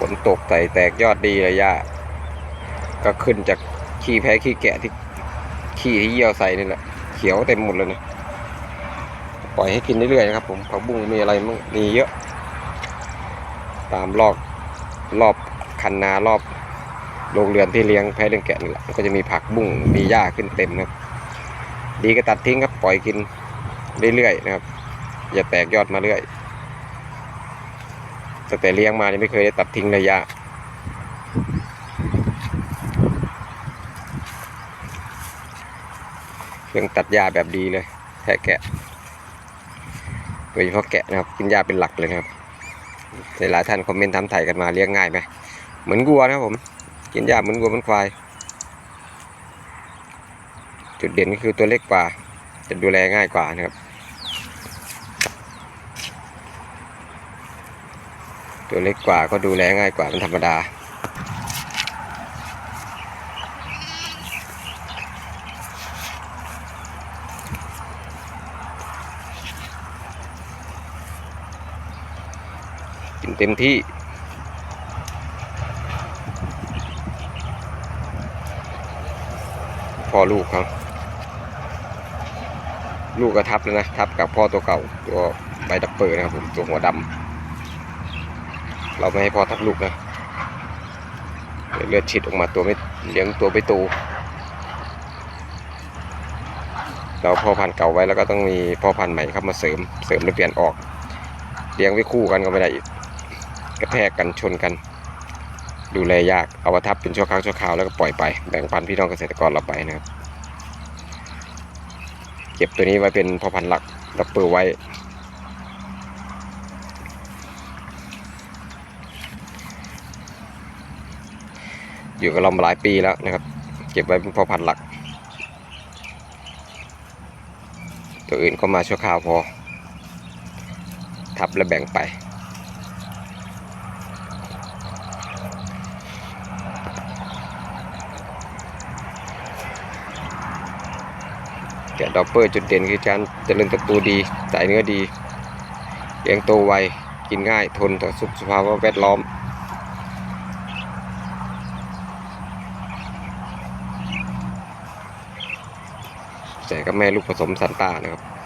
ฝนตกใส่แตกยอดดีเลยหญ้าก็ขึ้นจากขี้แพ้ขี้แกะที่ขี้ที่เยี่ยวใส่นี่แหละเขียวเต็มหมดเลยนะปล่อยให้กินเรื่อยๆนะครับ ผมผักบุ้งมีอะไรมั่งมีเยอะ ตามรอบรอบคันนารอบโรงเรือนที่เลี้ยงแพะเลี้ยงแกะนี่แหละมันก็จะมีผักบุ้งมีหญ้าขึ้นเต็มนะครับดีก็ตัดทิ้งครับปล่อยกินเรื่อยๆนะครับ อย่าแตกยอดมาเรื่อย ตั้งแต่เลี้ยงมานี่ไม่เคยได้ตัดทิ้งเลยหญ้าเครื่องตัดหญ้าแบบดีเลยแพะแกะโดยเฉพาะแกะนะครับกินหญ้าเป็นหลักเลยครับหลายท่านคอมเมนต์ทำไถ่ายกันมาเลี้ยงง่ายไหมเหมือนวัวนะผมกินหญ้าเหมือนวัวเหมือนควาย จุดเด่นก็คือตัวเล็กกว่า จะดูแลง่ายกว่านะครับ ตัวเล็กกว่าก็ดูแลง่ายกว่าเป็นธรรมดา กินเต็มที่พ่อลูกเขาลูกก็ทับแล้วนะ ทับกับพ่อตัวเก่า ตัวใบดับเปิดนะครับผม ตัวหัวดำ เราไม่ให้พ่อทับลูกนะเลือดฉีดออกมาตัวไม่เลี้ยงตัวไม่โตเราพ่อพันธุ์เก่าไว้แล้วก็ต้องมีพ่อพันธุ์ใหม่เข้ามาเสริมเสริมหรือเปลี่ยนออกเลี้ยงไว้คู่กันก็ไม่ได้อีกกระแทกกันชนกัน ดูแลยากเอามาทับเป็นชั่วครั้งชั่วคราวแล้วก็ปล่อยไปแบ่งปันพี่น้องเกษตรกรเราไปนะครับ เก็บตัวนี้ไว้เป็นพ่อพันธุ์หลักดับเบิลไว้ อยู่กับเรามาหลายปีแล้วนะครับ เก็บไว้เป็นพอพันหลัก ตัวอื่นก็มาชั่วคราวพอ ทับและแบ่งไป แกะดอปเปอร์จุดเด่นคือการเจริญเติบโตดีสายเนื้อดีเลี้ยงโตไว กินง่ายทนต่อสุขภาวะแวดล้อม ใส่กับแม่ลูกผสมซันต้านะครับ